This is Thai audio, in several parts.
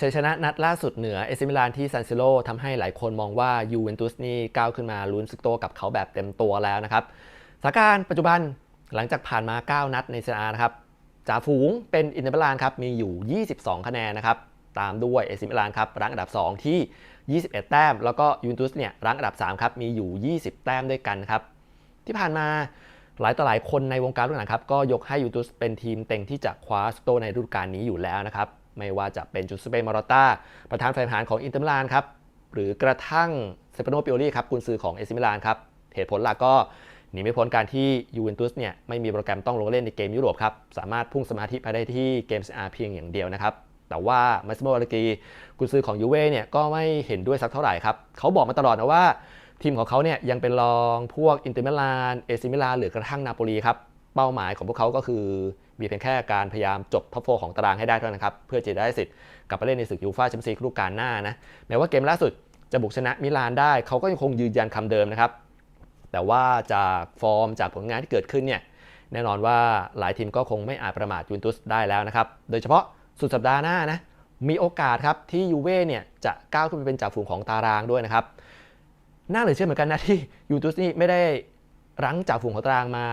ชัยชนะนัดล่าสุดเหนือเอซิมิลานที่ซันซิโรทำให้หลายคนมองว่ายูเวนตุสนี่ก้าวขึ้นมาลุ้นสกโตกับเขาแบบเต็มตัวแล้วนะครับสถานการณ์ปัจจุบันหลังจากผ่านมา 9 นัดในซีอานะครับจ่าฝูงเป็นอินเตอร์มิลานครับมีอยู่ 22 คะแนนนะครับตามด้วยเอซิมิลานครับรั้งอันดับ 2 ที่ 21 แต้ม แล้วก็ยูเวนตุสเนี่ยรั้งอันดับ3ครับมีอยู่ 20 แต้มด้วยกันครับที่ผ่านมาหลายต่อหลายคนในวงการลูกหนังครับก็ยกให้ยูเวนตุสเป็นทีมเต็งที่จะคว้าสกโตในฤดูกาลนี้อยู่แล้วนะครับ ไม่ว่าจะเป็นจูสเปนมารอต้าประธานฝ่ายบริหารของอินเตอร์มิลานครับหรือกระทั่งเซปโนปิโอลีครับกุนซือของเอซิมิลานครับเหตุผลหลักก็หนีไม่พ้นการที่ยูเวนตุสเนี่ยไม่มีโปรแกรมต้องลงเล่นในเกมยุโรปครับสามารถพุ่งสมาธิไปได้ที่เกมอาร์เพียงอย่างเดียวนะครับแต่ว่ามาซิโมอาร์กีกุนซือของยูเว่เนี่ยก็ไม่เห็นด้วยสักเท่าไหร่ครับเขาบอกมาตลอดนะว่าทีมของเขาเนี่ยยังเป็นรองพวกอินเตอร์มิลานเอซิมิลานหรือกระทั่งนาโปลีครับ เป้าหมายของพวกเขาก็คือ มีเพียงแค่การพยายามจบท็อปโฟของตารางให้ได้เท่านั้นครับ เพื่อจะได้สิทธิ์กลับไปเล่นในศึกยูฟ่าแชมเปี้ยนส์ลีกฤดูกาลหน้านะแม้ว่าเกมล่าสุดจะบุกชนะมิลานได้เขาก็ยังคงยืนยันคำเดิมนะครับ แต่ว่าจากฟอร์มจากผลงานที่เกิดขึ้นเนี่ยแน่นอนว่าหลายทีมก็คงไม่อาจประมาทยูนตุสได้แล้วนะครับโดยเฉพาะสุดสัปดาห์หน้านะมีโอกาสครับที่ยูเว่เนี่ยจะก้าวขึ้นไปเป็นจ่าฝูงของตารางด้วยนะครับน่าเหลือเชื่อเหมือนกันนะที่ยูนตุสนี่ไม่ได้ รั้งจ่าฝูงของตารางมา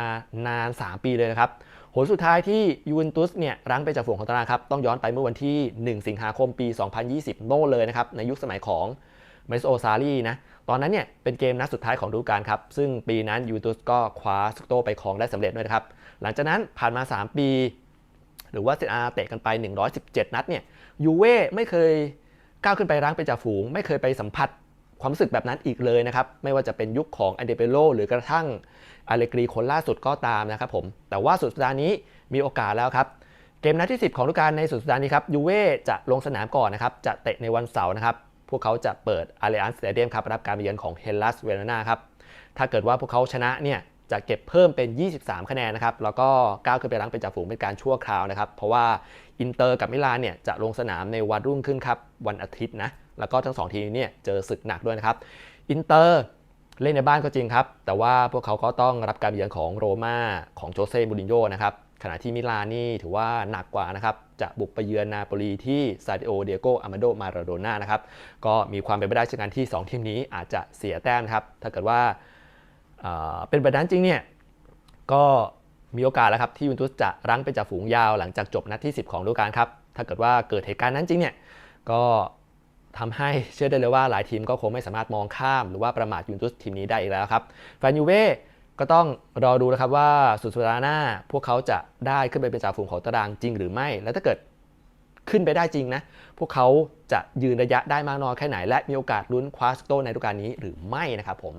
นาน 3 ปีเลยนะครับผลสุดท้ายที่ยูเวนตุสเนี่ยรั้งไปจากฝูงของตารางครับต้องย้อนไปเมื่อวันที่ 1 สิงหาคมปี 2020 โน่เลยนะครับในยุคสมัยของเมสโอซารีนะตอนนั้นเนี่ยเป็นเกมนัดสุดท้ายของฤดูกาลครับ ซึ่งปีนั้นยูเวนตุสก็คว้าสกโตไปครองได้สำเร็จด้วยนะครับหลังจากนั้นผ่านมา 3 ปี หรือว่าเซอาเตะกันไป 117 นัดเนี่ยยูเว่ไม่เคยก้าวขึ้นไปรั้งเป็นจ่าฝูง ไม่เคยไปสัมผัส ความรู้สึกแบบนั้นอีกเลยนะครับ ไม่ว่าจะเป็นยุคของอันเดเปโลหรือกระทั่งอาเลกรีคนล่าสุดก็ตามนะครับผมแต่ว่าสุดสัปดาห์นี้มีโอกาสแล้วครับเกมนัดที่ 10 ของฤดูกาลในสุดสัปดาห์นี้ครับยูเว่จะลงสนามก่อนนะครับจะเตะในวันเสาร์นะครับพวกเขาจะเปิดอารีอันสเตเดียมครับรับการเยือนของเฮลัสเวลนาครับถ้าเกิดว่าพวกเขาชนะเนี่ย จะเก็บเพิ่มเป็น 23 คะแนนนะครับแล้วก็ก้าวขึ้นไปรั้งเป็นจ่าฝูงเป็นการชั่วคราวนะครับเพราะว่าอินเตอร์กับมิลานเนี่ยจะลงสนามในวันรุ่งขึ้นครับวันอาทิตย์นะแล้วก็ทั้งสองทีมเนี่ยเจอศึกหนักด้วยนะครับอินเตอร์เล่นในบ้านก็จริงครับ แต่ว่าพวกเขาก็ต้องรับการเยือนของโรม่าของโจเซ่มูรินโญ่นะครับขณะที่มิลานนี่ถือว่าหนักกว่านะครับ จะบุกไปเยือนนาโปลีที่ซาดิโอเดียโกอามาโดมาราโดน่านะครับ ก็มีความเป็นไปได้เช่นกันที่ 2 ทีมนี้อาจจะเสียแต้มครับ ถ้าเกิดว่า เป็นแบบนั้นจริงเนี่ยก็มีโอกาสแล้วครับที่ยูเวนตุสจะรั้งเป็นจ่าฝูงยาวหลังจากจบนัดที่ 10 ของฤดูกาลครับ ถ้าเกิดว่าเกิดเหตุการณ์นั้นจริงเนี่ยก็ทำให้เชื่อได้เลยว่าหลายทีมก็คงไม่สามารถมองข้ามหรือว่าประมาทยูเวนตุสทีมนี้ได้อีกแล้วครับแฟนยูเว่ก็ต้องรอดูนะครับว่าสุดสัปดาห์หน้า พวกเขาจะได้ขึ้นไปเป็นจ่าฝูงของตารางจริงหรือไม่ แล้วถ้าเกิดขึ้นไปได้จริงนะ พวกเขาจะยืนระยะได้มากน้อยแค่ไหน และมีโอกาสลุ้นคว้าสโตในฤดูกาลนี้หรือไม่นะครับผม